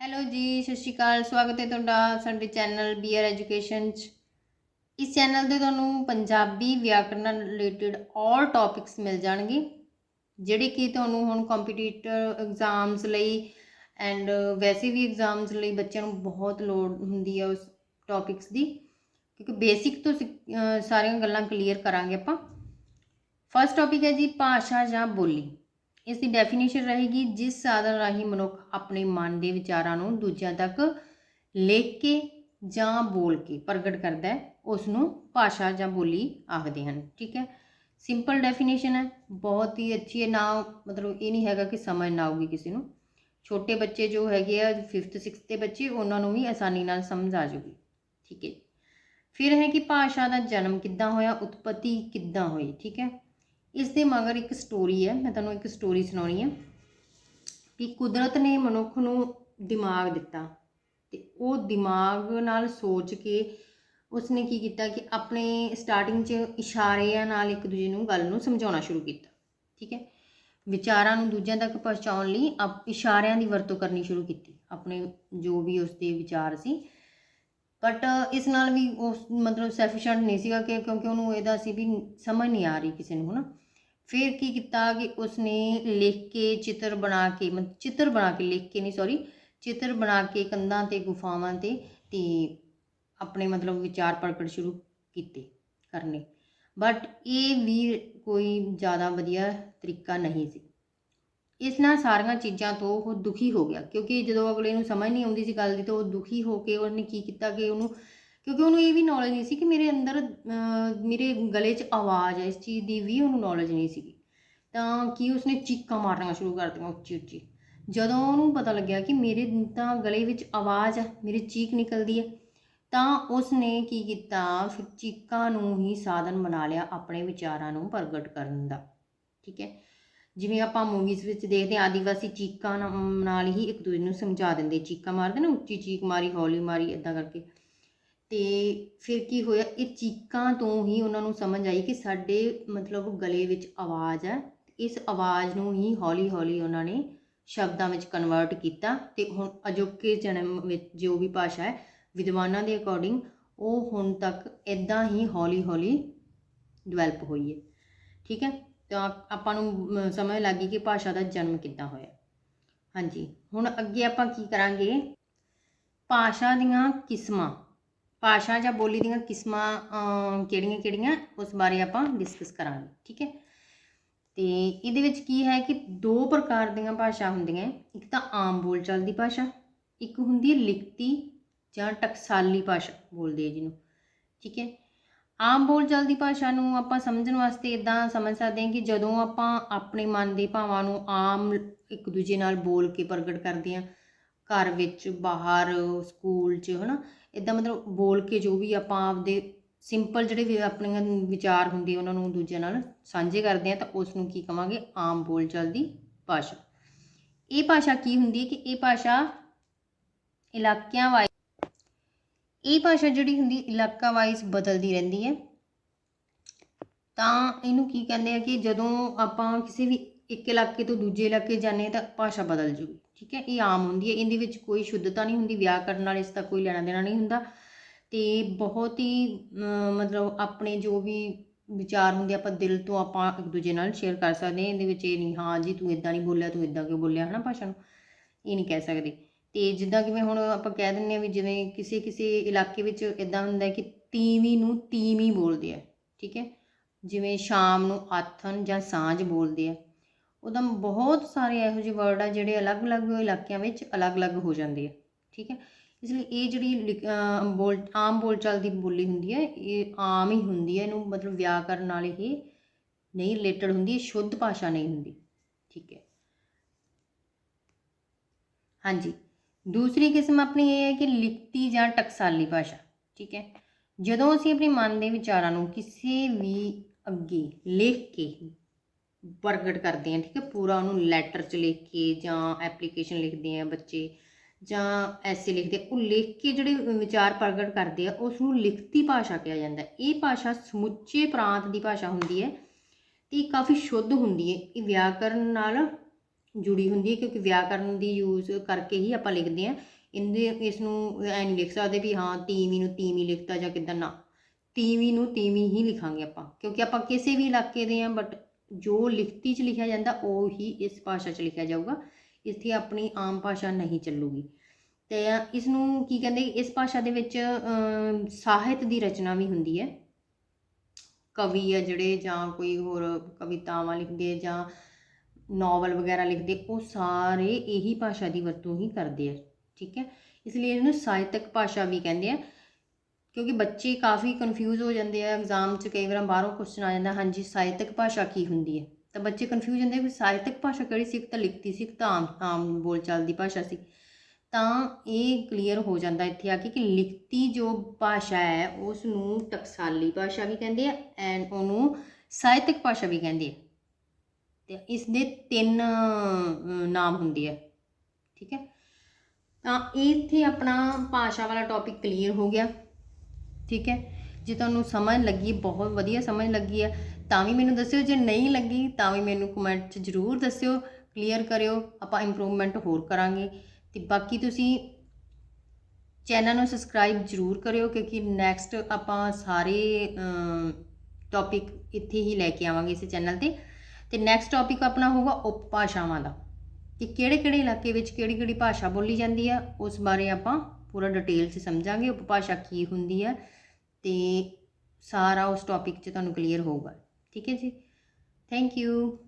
Hello ਜੀ, ਸਤਿ ਸ਼੍ਰੀ ਅਕਾਲ। ਸਵਾਗਤ ਹੈ ਤੁਹਾਡਾ ਸਾਡੇ ਚੈਨਲ ਬੀਆਰ ਐਜੂਕੇਸ਼ਨ 'ਚ। ਇਸ ਚੈਨਲ ਤੇ ਤੁਹਾਨੂੰ ਪੰਜਾਬੀ ਵਿਆਕਰਣ ਨਾਲ ਰਿਲੇਟਡ ਆਲ ਟੌਪਿਕਸ ਮਿਲ ਜਾਣਗੇ, ਜਿਹੜੇ ਕਿ ਤੁਹਾਨੂੰ ਹੁਣ ਕੰਪੀਟੀਟਿਵ ਐਗਜ਼ਾਮਸ ਲਈ ਐਂਡ ਵੈਸੇ ਵੀ ਐਗਜ਼ਾਮਸ ਲਈ ਬੱਚਿਆਂ ਨੂੰ ਬਹੁਤ ਲੋੜ ਹੁੰਦੀ ਹੈ ਉਸ ਟੌਪਿਕਸ ਦੀ, ਕਿਉਂਕਿ ਬੇਸਿਕ ਤੋਂ ਸਿੱਖ- ਸਾਰੀਆਂ ਗੱਲਾਂ ਕਲੀਅਰ ਕਰਾਂਗੇ ਆਪਾਂ। ਫਸਟ ਟੌਪਿਕ ਹੈ ਜੀ ਭਾਸ਼ਾ ਜਾਂ ਬੋਲੀ। ਇਸ ਦੀ ਡੈਫੀਨੇਸ਼ਨ ਰਹੇਗੀ ਜਿਸ ਸਾਧਨ ਰਾਹੀਂ ਮਨੁੱਖ ਆਪਣੇ ਮਨ ਦੇ ਵਿਚਾਰਾਂ ਨੂੰ ਦੂਜਿਆਂ ਤੱਕ ਲਿਖ ਕੇ ਜਾਂ ਬੋਲ ਕੇ ਪ੍ਰਗਟ ਕਰਦਾ ਹੈ ਉਸ ਨੂੰ ਭਾਸ਼ਾ ਜਾਂ ਬੋਲੀ ਆਖਦੇ ਹਨ। ਠੀਕ ਹੈ? ਸਿੰਪਲ ਡੈਫੀਨੇਸ਼ਨ ਹੈ, ਬਹੁਤ ਹੀ ਅੱਛੀ ਹੈ। ਨਾ, ਮਤਲਬ ਇਹ ਨਹੀਂ ਹੈਗਾ ਕਿ ਸਮਝ ਨਾ ਆਊਗੀ ਕਿਸੇ ਨੂੰ। ਛੋਟੇ ਬੱਚੇ ਜੋ ਹੈਗੇ ਆ 5th 6th ਦੇ ਬੱਚੇ, ਉਹਨਾਂ ਨੂੰ ਵੀ ਆਸਾਨੀ ਨਾਲ ਸਮਝ ਆ ਜੂਗੀ। ਠੀਕ ਹੈ? ਫਿਰ ਹੈ ਕਿ ਭਾਸ਼ਾ ਦਾ ਜਨਮ ਕਿੱਦਾਂ ਹੋਇਆ, ਉਤਪਤੀ ਕਿੱਦਾਂ ਹੋਈ? ਠੀਕ ਹੈ? ਇਸ ਦੇ ਮਗਰ ਇੱਕ ਸਟੋਰੀ ਹੈ, ਮੈਂ ਤੁਹਾਨੂੰ ਇੱਕ ਸਟੋਰੀ ਸੁਣਾਉਣੀ ਹੈ ਕਿ ਕੁਦਰਤ ਨੇ ਮਨੁੱਖ ਨੂੰ ਦਿਮਾਗ ਦਿੱਤਾ ਤੇ ਉਹ ਦਿਮਾਗ ਨਾਲ ਸੋਚ ਕੇ ਉਸਨੇ ਕੀ ਕੀਤਾ ਕਿ ਆਪਣੇ ਸਟਾਰਟਿੰਗ 'ਚ ਇਸ਼ਾਰਿਆਂ ਨਾਲ ਇੱਕ ਦੂਜੇ ਨੂੰ ਗੱਲ ਨੂੰ ਸਮਝਾਉਣਾ ਸ਼ੁਰੂ ਕੀਤਾ, ਠੀਕ ਹੈ? ਵਿਚਾਰਾਂ ਨੂੰ ਦੂਜਿਆਂ ਤੱਕ ਪਹੁੰਚਾਉਣ ਲਈ ਆਪ ਇਸ਼ਾਰਿਆਂ ਦੀ ਵਰਤੋਂ ਕਰਨੀ ਸ਼ੁਰੂ ਕੀਤੀ, ਆਪਣੇ ਜੋ ਵੀ ਉਸਦੇ ਵਿਚਾਰ ਸੀ। ਬਟ ਇਸ ਨਾਲ ਵੀ ਉਸ ਮਤਲਬ ਸੈਫੀਸ਼ੀਐਂਟ ਨਹੀਂ ਸੀਗਾ ਕਿ ਕਿਉਂਕਿ ਉਹਨੂੰ ਇਹਦਾ ਸੀ ਵੀ ਸਮਝ ਨਹੀਂ ਆ ਰਹੀ ਕਿਸੇ ਨੂੰ, ਹਨਾ? ਫਿਰ ਕੀ ਕੀਤਾ ਕਿ ਉਸਨੇ ਲਿਖ ਕੇ ਚਿੱਤਰ ਬਣਾ ਕੇ, ਮਤਲਬ ਚਿੱਤਰ ਬਣਾ ਕੇ ਲਿਖ ਕੇ ਨਹੀਂ ਸੌਰੀ ਚਿੱਤਰ ਬਣਾ ਕੇ ਕੰਧਾਂ ਤੇ, ਗੁਫਾਵਾਂ ਤੇ ਤੇ ਆਪਣੇ ਮਤਲਬ ਵਿਚਾਰ ਪ੍ਰਗਟ ਸ਼ੁਰੂ ਕੀਤੇ ਕਰਨੇ। ਬਟ ਇਹ ਵੀ ਕੋਈ ਜ਼ਿਆਦਾ ਵਧੀਆ ਤਰੀਕਾ ਨਹੀਂ ਸੀ। ਇਸ ਨਾਲ ਸਾਰੀਆਂ ਚੀਜ਼ਾਂ ਤੋਂ ਉਹ ਦੁਖੀ ਹੋ ਗਿਆ, ਕਿਉਂਕਿ ਜਦੋਂ ਅਗਲੇ ਨੂੰ ਸਮਝ ਨਹੀਂ ਆਉਂਦੀ ਸੀ ਗੱਲ ਦੀ, ਤਾਂ ਉਹ ਦੁਖੀ ਹੋ ਕੇ ਉਹਨੇ ਕੀ ਕੀਤਾ ਕਿ ਉਹਨੂੰ ਕਿਉਂਕਿ ਉਹਨੂੰ ਇਹ ਵੀ ਨੌਲੇਜ ਨਹੀਂ ਸੀ ਕਿ ਮੇਰੇ ਅੰਦਰ ਮੇਰੇ ਗਲੇ 'ਚ ਆਵਾਜ਼ ਹੈ, ਇਸ ਚੀਜ਼ ਦੀ ਵੀ ਉਹਨੂੰ ਨੌਲੇਜ ਨਹੀਂ ਸੀਗੀ। ਤਾਂ ਕੀ ਉਸਨੇ ਚੀਕਾਂ ਮਾਰਨੀਆਂ ਸ਼ੁਰੂ ਕਰ ਦਿੱਤੀਆਂ ਉੱਚੀ ਉੱਚੀ। ਜਦੋਂ ਉਹਨੂੰ ਪਤਾ ਲੱਗਿਆ ਕਿ ਮੇਰੇ ਤਾਂ ਗਲੇ ਵਿੱਚ ਆਵਾਜ਼ ਹੈ, ਮੇਰੀ ਚੀਕ ਨਿਕਲਦੀ ਹੈ, ਤਾਂ ਉਸਨੇ ਕੀ ਕੀਤਾ? ਫਿਰ ਚੀਕਾਂ ਨੂੰ ਹੀ ਸਾਧਨ ਬਣਾ ਲਿਆ ਆਪਣੇ ਵਿਚਾਰਾਂ ਨੂੰ ਪ੍ਰਗਟ ਕਰਨ ਦਾ। ਠੀਕ ਹੈ? ਜਿਵੇਂ ਆਪਾਂ ਮੂਵੀਜ਼ ਵਿੱਚ ਦੇਖਦੇ ਹਾਂ, ਆਦੀਵਾਸੀ ਚੀਕਾਂ ਨਾਲ ਹੀ ਇੱਕ ਦੂਜੇ ਨੂੰ ਸਮਝਾ ਦਿੰਦੇ। ਚੀਕਾਂ ਮਾਰਦੇ ਨੇ, ਉੱਚੀ ਚੀਕ ਮਾਰੀ, ਹੌਲੀ ਮਾਰੀ ਇਦਾਂ ਕਰਕੇ। ਅਤੇ ਫਿਰ ਕੀ ਹੋਇਆ, ਇਹ ਚੀਕਾਂ ਤੋਂ ਹੀ ਉਹਨਾਂ ਨੂੰ ਸਮਝ ਆਈ ਕਿ ਸਾਡੇ ਮਤਲਬ ਗਲੇ ਵਿੱਚ ਆਵਾਜ਼ ਹੈ। ਇਸ ਆਵਾਜ਼ ਨੂੰ ਹੀ ਹੌਲੀ ਹੌਲੀ ਉਹਨਾਂ ਨੇ ਸ਼ਬਦਾਂ ਵਿੱਚ ਕਨਵਰਟ ਕੀਤਾ ਅਤੇ ਹੁਣ ਅਜੋਕੇ ਜਨਮ ਵਿੱਚ ਜੋ ਵੀ ਭਾਸ਼ਾ ਹੈ, ਵਿਦਵਾਨਾਂ ਦੇ ਅਕੋਰਡਿੰਗ ਉਹ ਹੁਣ ਤੱਕ ਇਦਾਂ ਹੀ ਹੌਲੀ ਹੌਲੀ ਡਿਵੈਲਪ ਹੋਈ ਹੈ। ਠੀਕ ਹੈ, ਤਾਂ ਆਪਾਂ ਨੂੰ ਸਮਝ ਲੱਗ ਗਈ ਕਿ ਭਾਸ਼ਾ ਦਾ ਜਨਮ ਕਿੱਦਾਂ ਹੋਇਆ। ਹਾਂਜੀ, ਹੁਣ ਅੱਗੇ ਆਪਾਂ ਕੀ ਕਰਾਂਗੇ? ਭਾਸ਼ਾ ਦੀਆਂ ਕਿਸਮਾਂ। ਭਾਸ਼ਾ ਜਾਂ ਬੋਲੀ ਦੀਆਂ ਕਿਸਮਾਂ ਕਿਹੜੀਆਂ ਕਿਹੜੀਆਂ, ਉਸ ਬਾਰੇ ਆਪਾਂ ਡਿਸਕਸ ਕਰਾਂਗੇ, ਠੀਕ ਹੈ? ਤੇ ਇਹਦੇ ਵਿੱਚ ਕੀ ਹੈ ਕਿ ਦੋ ਪ੍ਰਕਾਰ ਦੀਆਂ ਭਾਸ਼ਾ ਹੁੰਦੀਆਂ ਇੱਕ ਤਾਂ ਆਮ ਬੋਲਚਾਲ ਦੀ ਭਾਸ਼ਾ, ਇੱਕ ਹੁੰਦੀ ਹੈ ਲਿਖਤੀ ਜਾਂ ਟਕਸਾਲੀ ਭਾਸ਼ਾ, ਬੋਲਦੇ ਆ ਜਿਹਨੂੰ, ਠੀਕ ਹੈ? ਆਮ ਬੋਲਚਾਲ ਦੀ ਭਾਸ਼ਾ ਨੂੰ ਆਪਾਂ ਸਮਝਣ ਵਾਸਤੇ ਇਦਾਂ ਸਮਝ ਸਕਦੇ ਹਾਂ ਕਿ ਜਦੋਂ ਆਪਾਂ ਆਪਣੇ ਮਨ ਦੇ ਭਾਵਾਂ ਨੂੰ ਆਮ ਇੱਕ ਦੂਜੇ ਨਾਲ ਬੋਲ ਕੇ ਪ੍ਰਗਟ ਕਰਦੇ ਹਾਂ, ਘਰ ਵਿੱਚ, ਬਾਹਰ, ਸਕੂਲ 'ਚ, ਹਨਾ? ਇਦਾਂ ਮਤਲਬ ਬੋਲ ਕੇ ਜੋ ਵੀ ਆਪਾਂ ਆਪਦੇ ਸਿੰਪਲ ਜਿਹੜੇ ਵੀ ਆਪਣੇ ਵਿਚਾਰ ਹੁੰਦੇ ਉਹਨਾਂ ਨੂੰ ਦੂਜਿਆਂ ਨਾਲ ਸਾਂਝੇ ਕਰਦੇ ਆ ਤਾਂ ਉਸ ਨੂੰ ਕੀ ਕਵਾਂਗੇ? ਆਮ ਬੋਲਚਾਲ ਦੀ ਭਾਸ਼ਾ। ਇਹ ਭਾਸ਼ਾ ਕੀ ਹੁੰਦੀ ਹੈ ਕਿ ਇਹ ਭਾਸ਼ਾ ਇਲਾਕਿਆਂ ਵਾਈ, ਇਹ ਭਾਸ਼ਾ ਜਿਹੜੀ ਹੁੰਦੀ ਇਲਾਕਾ ਵਾਈਜ਼ ਬਦਲਦੀ ਰਹਿੰਦੀ ਹੈ। ਤਾਂ ਇਹਨੂੰ ਕੀ ਕਹਿੰਦੇ ਆ ਕਿ ਜਦੋਂ ਆਪਾਂ ਕਿਸੇ ਵੀ ਇੱਕ ਇਲਾਕੇ ਤੋਂ ਦੂਜੇ ਇਲਾਕੇ ਜਾਂਦੇ ਹਾਂ, ਤਾਂ ਭਾਸ਼ਾ ਬਦਲ ਜੂਗੀ। ਠੀਕ ਹੈ, ਇਹ ਆਮ ਹੁੰਦੀ ਹੈ। ਇਹਦੇ ਵਿੱਚ ਕੋਈ ਸ਼ੁੱਧਤਾ ਨਹੀਂ ਹੁੰਦੀ। ਵਿਆਹ ਕਰਨ ਨਾਲ ਇਸ ਦਾ ਕੋਈ ਲੈਣਾ ਦੇਣਾ ਨਹੀਂ ਹੁੰਦਾ। ਤੇ ਬਹੁਤ ਹੀ ਮਤਲਬ ਆਪਣੇ ਜੋ ਵੀ ਵਿਚਾਰ ਹੁੰਦੇ ਆਪਾਂ ਦਿਲ ਤੋਂ ਆਪਾਂ ਇੱਕ ਦੂਜੇ ਨਾਲ ਸ਼ੇਅਰ ਕਰ ਸਕਦੇ ਹਾਂ। ਇਹਦੇ ਵਿੱਚ ਇਹ ਨਹੀਂ, ਹਾਂ ਜੀ, ਤੂੰ ਇਦਾਂ ਨਹੀਂ ਬੋਲਿਆ, ਤੂੰ ਇਦਾਂ ਕਿਉਂ ਬੋਲਿਆ? ਹਨਾ ਭਾਸ਼ਾ ਨੂੰ। ਇਹ ਨਹੀਂ ਕਹਿ ਸਕਦੇ। ਤੇ ਜਿੱਦਾਂ ਕਿਵੇਂ ਹੁਣ ਆਪਾਂ ਕਹਿ ਦਿੰਦੇ ਆ ਵੀ ਜਿਵੇਂ ਕਿਸੇ ਕਿਸੇ ਇਲਾਕੇ ਵਿੱਚ ਇਦਾਂ ਹੁੰਦਾ ਕਿ ਤੀਵੀਂ ਨੂੰ ਤੀਵੀਂ ਬੋਲਦੇ ਆ। ਠੀਕ ਹੈ, ਜਿਵੇਂ ਸ਼ਾਮ ਨੂੰ ਆਥਨ ਜਾਂ ਸਾਂਝ ਬੋਲਦੇ ਆ। ਉਹਦਾ ਬਹੁਤ ਸਾਰੇ ਇਹੋ ਜਿਹੇ ਵਰਡ ਆ ਜਿਹੜੇ ਅਲੱਗ-ਅਲੱਗ ਇਲਾਕਿਆਂ ਵਿੱਚ ਅਲੱਗ-ਅਲੱਗ ਹੋ ਜਾਂਦੇ ਆ, ਠੀਕ ਹੈ? ਇਸ ਲਈ ਇਹ ਜਿਹੜੀ ਲਿਖ- ਬੋਲ, ਆਮ ਬੋਲਚਾਲ ਦੀ ਬੋਲੀ ਹੁੰਦੀ ਹੈ, ਇਹ ਆਮ ਹੀ ਹੁੰਦੀ ਹੈ, ਇਹਨੂੰ ਮਤਲਬ ਵਿਆਕਰਨ ਨਾਲ ਇਹ ਨਹੀਂ ਰਿਲੇਟਡ ਹੁੰਦੀ, ਇਹ ਸ਼ੁੱਧ ਭਾਸ਼ਾ ਨਹੀਂ ਹੁੰਦੀ, ਠੀਕ ਹੈ? ਹਾਂਜੀ, ਦੂਸਰੀ ਕਿਸਮ ਆਪਣੀ ਇਹ ਹੈ ਕਿ ਲਿਖਤੀ ਜਾਂ ਟਕਸਾਲੀ ਭਾਸ਼ਾ, ਠੀਕ ਹੈ? ਜਦੋਂ ਅਸੀਂ ਆਪਣੇ ਮਨ ਦੇ ਵਿਚਾਰਾਂ ਨੂੰ ਕਿਸੇ ਵੀ ਅੱਗੇ ਲਿਖ ਕੇ ਪ੍ਰਗਟ ਕਰਦੇ ਹਾਂ ਠੀਕ ਹੈ? ਪੂਰਾ ਉਹਨੂੰ ਲੈਟਰ 'ਚ ਲਿਖ ਕੇ ਜਾਂ ਐਪਲੀਕੇਸ਼ਨ ਲਿਖਦੇ ਆ ਬੱਚੇ ਜਾਂ ਐਸੇ ਲਿਖਦੇ ਉਹ ਲਿਖ ਕੇ ਜਿਹੜੇ ਵਿਚਾਰ ਪ੍ਰਗਟ ਕਰਦੇ ਆ ਉਸ ਨੂੰ ਲਿਖਤੀ ਭਾਸ਼ਾ ਕਿਹਾ ਜਾਂਦਾ ਇਹ ਭਾਸ਼ਾ ਸਮੁੱਚੇ ਪ੍ਰਾਂਤ ਦੀ ਭਾਸ਼ਾ ਹੁੰਦੀ ਹੈ ਤੇ ਕਾਫੀ ਸ਼ੁੱਧ ਹੁੰਦੀ ਹੈ। ਇਹ ਵਿਆਕਰਨ ਨਾਲ ਜੁੜੀ ਹੁੰਦੀ ਹੈ ਕਿਉਂਕਿ ਵਿਆਕਰਨ ਦੀ ਯੂਜ਼ ਕਰਕੇ ਹੀ ਆਪਾਂ ਲਿਖਦੇ ਆ। ਇਹਦੇ ਇਸ ਨੂੰ ਐ ਨਹੀਂ ਲਿਖ ਸਕਦੇ ਵੀ ਹਾਂ ਤੀਵੀਂ ਨੂੰ ਤੀਵੀਂ ਲਿਖਤਾ ਜਾਂ ਕਿੱਦਾਂ ਨਾ। ਤੀਵੀਂ ਨੂੰ ਤੀਵੀਂ ਹੀ ਲਿਖਾਂਗੇ ਆਪਾਂ, ਕਿਉਂਕਿ ਆਪਾਂ ਕਿਸੇ ਵੀ ਇਲਾਕੇ ਦੇ ਆ ਬਟ ਜੋ ਲਿਖਤੀ 'ਚ ਲਿਖਿਆ ਜਾਂਦਾ, ਉਹ ਹੀ ਇਸ ਭਾਸ਼ਾ 'ਚ ਲਿਖਿਆ ਜਾਊਗਾ। ਇੱਥੇ ਆਪਣੀ ਆਮ ਭਾਸ਼ਾ ਨਹੀਂ ਚੱਲੂਗੀ। ਤੇ ਇਸ ਨੂੰ ਕੀ ਕਹਿੰਦੇ, ਇਸ ਭਾਸ਼ਾ ਦੇ ਵਿੱਚ ਸਾਹਿਤ ਦੀ ਰਚਨਾ ਵੀ ਹੁੰਦੀ ਹੈ। ਕਵੀ ਆ ਜਿਹੜੇ ਜਾਂ ਕੋਈ ਹੋਰ ਕਵਿਤਾਵਾਂ ਲਿਖਦੇ ਜਾਂ ਨੋਵਲ ਵਗੈਰਾ ਲਿਖਦੇ, ਉਹ ਸਾਰੇ ਇਹੀ ਭਾਸ਼ਾ ਦੀ ਵਰਤੋਂ ਹੀ ਕਰਦੇ ਆ। ਠੀਕ ਹੈ? ਇਸ ਲਈ ਇਹਨੂੰ ਸਾਹਿਤਕ ਭਾਸ਼ਾ ਵੀ ਕਹਿੰਦੇ ਆ। ਕਿਉਂਕਿ ਬੱਚੇ ਕਾਫੀ ਕਨਫਿਊਜ਼ ਹੋ ਜਾਂਦੇ ਆ ਐਗਜ਼ਾਮ 'ਚ ਕਈ ਵਾਰ ਬਾਹਰੋਂ ਕੁਐਸਚਨ ਆ ਜਾਂਦਾ, ਹਾਂਜੀ, ਸਾਹਿਤਕ ਭਾਸ਼ਾ ਕੀ ਹੁੰਦੀ ਹੈ? ਤਾਂ ਬੱਚੇ ਕਨਫਿਊਜ਼ ਹੁੰਦੇ ਆ ਕਿ ਸਾਹਿਤਕ ਭਾਸ਼ਾ ਕਿਹੜੀ ਸੀ? ਇੱਕ ਤਾਂ ਲਿਖਤੀ ਸੀ ਤਾਂ ਆਮ ਆਮ ਬੋਲਚਾਲ ਦੀ ਭਾਸ਼ਾ ਸੀ। ਤਾਂ ਇਹ ਕਲੀਅਰ ਹੋ ਜਾਂਦਾ ਇੱਥੇ ਆ ਕੇ ਕਿ ਲਿਖਤੀ ਜੋ ਭਾਸ਼ਾ ਹੈ ਉਸ ਨੂੰ ਟਕਸਾਲੀ ਭਾਸ਼ਾ ਵੀ ਕਹਿੰਦੇ ਆ ਐਂਡ ਉਹਨੂੰ ਸਾਹਿਤਕ ਭਾਸ਼ਾ ਵੀ ਕਹਿੰਦੇ ਆ। ਤੇ ਇਸ ਦੇ ਤਿੰਨ ਨਾਮ ਹੁੰਦੇ ਆ। ਠੀਕ ਹੈ? ਤਾਂ ਇੱਥੇ ਆਪਣਾ ਭਾਸ਼ਾ ਵਾਲਾ ਟੌਪਿਕ ਕਲੀਅਰ ਹੋ ਗਿਆ। ਠੀਕ ਹੈ? ਜੇ ਤੁਹਾਨੂੰ ਸਮਝ ਲੱਗੀ, ਬਹੁਤ ਵਧੀਆ ਸਮਝ ਲੱਗੀ ਹੈ, ਤਾਂ ਵੀ ਮੈਨੂੰ ਦੱਸਿਓ। ਜੇ ਨਹੀਂ ਲੱਗੀ, ਤਾਂ ਵੀ ਮੈਨੂੰ ਕਮੈਂਟ 'ਚ ਜ਼ਰੂਰ ਦੱਸਿਓ। ਕਲੀਅਰ ਕਰਿਓ, ਆਪਾਂ ਇੰਪਰੂਵਮੈਂਟ ਹੋਰ ਕਰਾਂਗੇ। ਤੇ ਬਾਕੀ ਤੁਸੀਂ ਚੈਨਲ ਨੂੰ ਸਬਸਕ੍ਰਾਈਬ ਜ਼ਰੂਰ ਕਰਿਓ, ਕਿਉਂਕਿ ਨੈਕਸਟ ਆਪਾਂ ਸਾਰੇ ਟੌਪਿਕ ਇੱਥੇ ਹੀ ਲੈ ਕੇ ਆਵਾਂਗੇ ਇਸ ਚੈਨਲ ਤੇ। ਤੇ ਨੈਕਸਟ ਟੌਪਿਕ ਆਪਣਾ ਹੋਊਗਾ ਉਪ ਭਾਸ਼ਾਵਾਂ ਦਾ। ਕਿ ਕਿਹੜੇ ਕਿਹੜੇ ਇਲਾਕੇ ਵਿੱਚ ਕਿਹੜੀ ਕਿਹੜੀ ਭਾਸ਼ਾ ਬੋਲੀ ਜਾਂਦੀ ਆ, ਉਸ ਬਾਰੇ ਆਪਾਂ ਪੂਰਾ ਡਿਟੇਲ 'ਚ ਸਮਝਾਂਗੇ ਉਪਭਾਸ਼ਾ ਕੀ ਹੁੰਦੀ ਹੈ ਤੇ ਸਾਰਾ ਉਸ ਟੌਪਿਕ 'ਚ ਤੁਹਾਨੂੰ ਕਲੀਅਰ ਹੋਊਗਾ। ਠੀਕ ਹੈ ਜੀ? Thank you